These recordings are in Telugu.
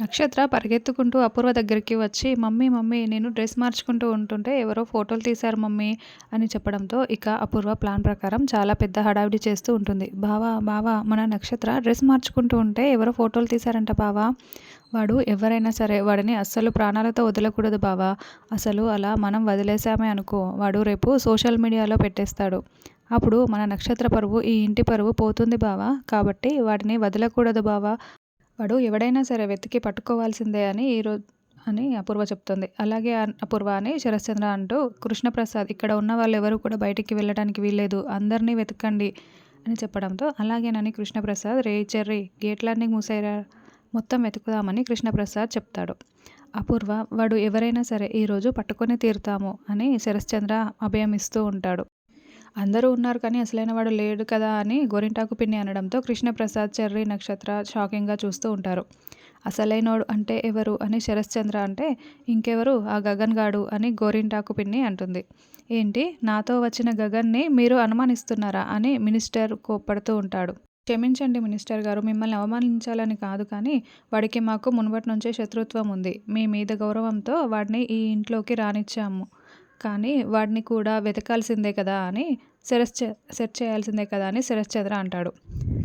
నక్షత్ర పరిగెత్తుకుంటూ అపూర్వ దగ్గరికి వచ్చి మమ్మీ మమ్మీ నేను డ్రెస్ మార్చుకుంటూ ఉంటుంటే ఎవరో ఫోటోలు తీశారు మమ్మీ అని చెప్పడంతో ఇక అపూర్వ ప్లాన్ ప్రకారం చాలా పెద్ద హడావిడి చేస్తూ ఉంటుంది. బావా బావా మన నక్షత్ర డ్రెస్ మార్చుకుంటూ ఉంటే ఎవరో ఫోటోలు తీశారంట బావా. వాడు ఎవరైనా సరే వాడిని అస్సలు ప్రాణాలతో వదలకూడదు బావా. అసలు అలా మనం వదిలేసామే అనుకో. వాడు రేపు సోషల్ మీడియాలో పెట్టేస్తాడు. అప్పుడు మన నక్షత్ర పరువు ఈ ఇంటి పరువు పోతుంది బావా. కాబట్టి వాడిని వదలకూడదు బావా. వాడు ఎవడైనా సరే వెతికి పట్టుకోవాల్సిందే అని ఈరోజు అని అపూర్వ చెప్తుంది. అలాగే అపూర్వ అని శరశ్చంద్ర అంటూ కృష్ణప్రసాద్ ఇక్కడ ఉన్న వాళ్ళు ఎవరు కూడా బయటికి వెళ్ళడానికి వీల్లేదు అందరినీ వెతకండి అని చెప్పడంతో అలాగేనని కృష్ణప్రసాద్ రే చెర్రీ గేట్లన్నీ మూసేరా మొత్తం వెతుకుదామని కృష్ణప్రసాద్ చెప్తాడు. అపూర్వ వాడు ఎవరైనా సరే ఈరోజు పట్టుకొని తీరుతాము అని శరశ్చంద్ర అభయం ఇస్తూ ఉంటాడు. అందరూ ఉన్నారు కానీ అసలైన వాడు లేడు కదా అని గోరింటాకు పిన్ని అనడంతో కృష్ణప్రసాద్ చెర్రీ నక్షత్ర షాకింగ్గా చూస్తూ ఉంటారు. అసలైనోడు అంటే ఎవరు అని శరశ్చంద్ర అంటే ఇంకెవరు? ఆ గగన్ గాడు అని గోరింటాకు పిన్ని అంటుంది. ఏంటి? నాతో వచ్చిన గగన్ని మీరు అనుమానిస్తున్నారా అని మినిస్టర్ కోప్పడుతూ ఉంటాడు. క్షమించండి మినిస్టర్ గారు మిమ్మల్ని అవమానించాలని కాదు కానీ వాడికి మాకు మునుపటి నుంచే శత్రుత్వం ఉంది. మీ మీద గౌరవంతో వాడిని ఈ ఇంట్లోకి రానిచ్చాము. కానీ వాడిని కూడా వెతకాల్సిందే కదా అని శరశ్చ సెర్చ్ చేయాల్సిందే కదా అని శరశ్చంద్ర అంటాడు.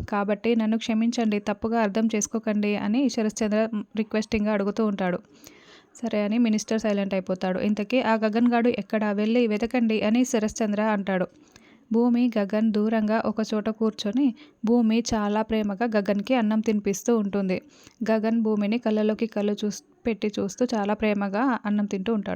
కాబట్టి నన్ను క్షమించండి తప్పుగా అర్థం చేసుకోకండి అని శరశ్చంద్ర రిక్వెస్టింగ్గా అడుగుతూ ఉంటాడు. సరే అని మినిస్టర్ సైలెంట్ అయిపోతాడు. ఇంతకీ ఆ గగన్ గాడు ఎక్కడ? వెళ్ళి వెతకండి అని శరశ్చంద్ర అంటాడు. భూమి గగన్ దూరంగా ఒక చోట కూర్చొని భూమి చాలా ప్రేమగా గగన్కి అన్నం తినిపిస్తూ ఉంటుంది. గగన్ భూమిని కళ్ళలోకి కళ్ళు చూసి పెట్టి చూస్తూ చాలా ప్రేమగా అన్నం తింటూ ఉంటాడు.